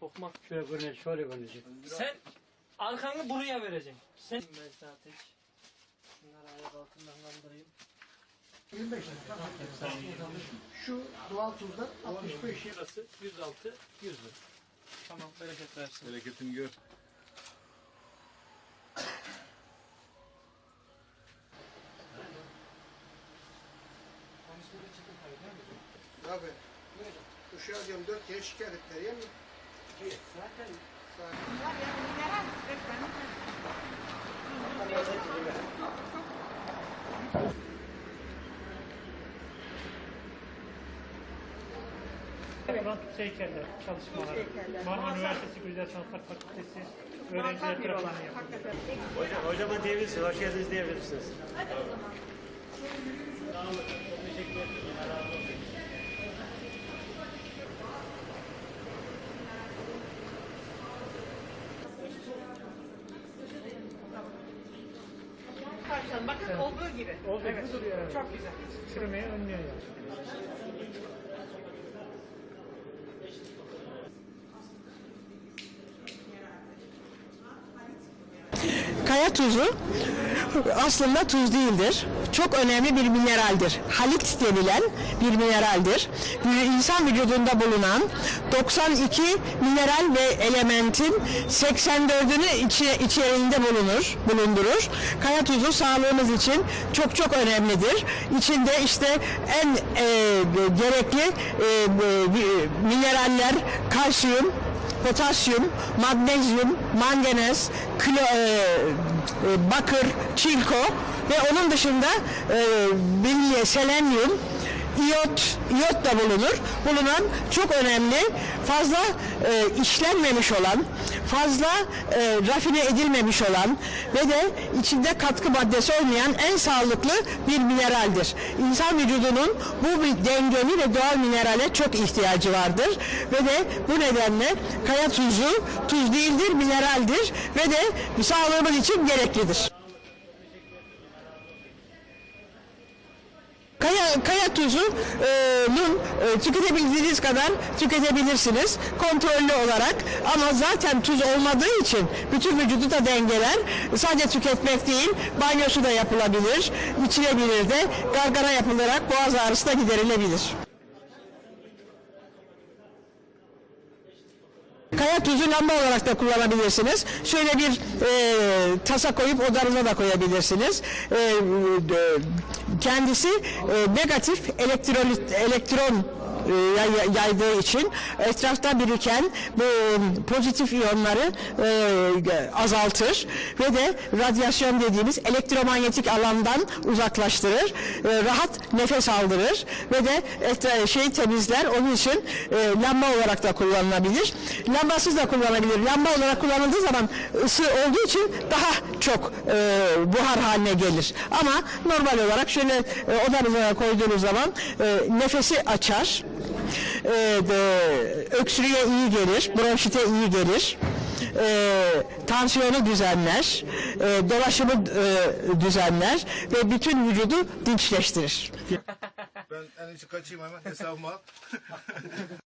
Tokmak. Şöyle görünecek, şöyle görünecek. Sen arkanı buraya vereceksin. Sen ben zaten şunları ayak altından kaldırayım. 25 lira. Şu doğal tuzdan 65 lira. Şurası 106 100 lira. Tamam bereket versin. Bereketini gör. Abi. Uşağı diyorum 4 kere şikayet ettiler ya mı? Zaten Mantık heykeller çalışmaları. Marmara Üniversitesi Güzel Sanatlar Fakültesi öğrenciler tarafından yapılıyor. Hocam, hocama diyebilirsiniz, hoş geldiniz diyebilirsiniz. Bakın olduğu gibi. Olduğu gibi duruyor. Evet. Çok güzel. Çürümeyi önlüyor yani. Kaya tuzu aslında tuz değildir. Çok önemli bir mineraldir. Halit denilen bir mineraldir. İnsan vücudunda bulunan 92 mineral ve elementin 84'ünü içi, içeriğinde bulunur, bulundurur. Kaya tuzu sağlığımız için çok çok önemlidir. İçinde işte en e, gerekli e, e, mineraller kalsiyum, potasyum, magnezyum, manganez, klo, e, e, bakır, çinko ve onun dışında e, bilye, selenyum, iyot, iyot da bulunur. Bulunan çok önemli, fazla e, işlenmemiş olan, fazla e, rafine edilmemiş olan ve de içinde katkı maddesi olmayan en sağlıklı bir mineraldir. İnsan vücudunun bu dengeli ve doğal minerale çok ihtiyacı vardır ve de bu nedenle kaya tuzu tuz değildir, mineraldir ve de sağlığımız için gereklidir. Kaya, kaya tuzunun e, tüketebildiğiniz kadar tüketebilirsiniz kontrollü olarak ama zaten tuz olmadığı için bütün vücudu da dengeler. Sadece tüketmek değil banyosu da yapılabilir, içilebilir de gargara yapılarak boğaz ağrısı da giderilebilir. Kaya tuzu lamba olarak da kullanabilirsiniz. Şöyle bir e, tasa koyup odanıza da koyabilirsiniz. E, e, kendisi e, negatif elektrolit, elektron yaydığı için etrafta biriken bu pozitif iyonları e, azaltır ve de radyasyon dediğimiz elektromanyetik alandan uzaklaştırır. E, rahat nefes aldırır ve de şey temizler. Onun için e, lamba olarak da kullanılabilir. Lambasız da kullanılabilir. Lamba olarak kullanıldığı zaman ısı olduğu için daha çok e, buhar haline gelir. Ama normal olarak şöyle e, odanıza koyduğunuz zaman e, nefesi açar. E, de, öksürüğe iyi gelir, bronşite iyi gelir. E, tansiyonu düzenler, e, dolaşımı e, düzenler ve bütün vücudu dinçleştirir. Ben en iyisi kaçayım hemen hesabımı al.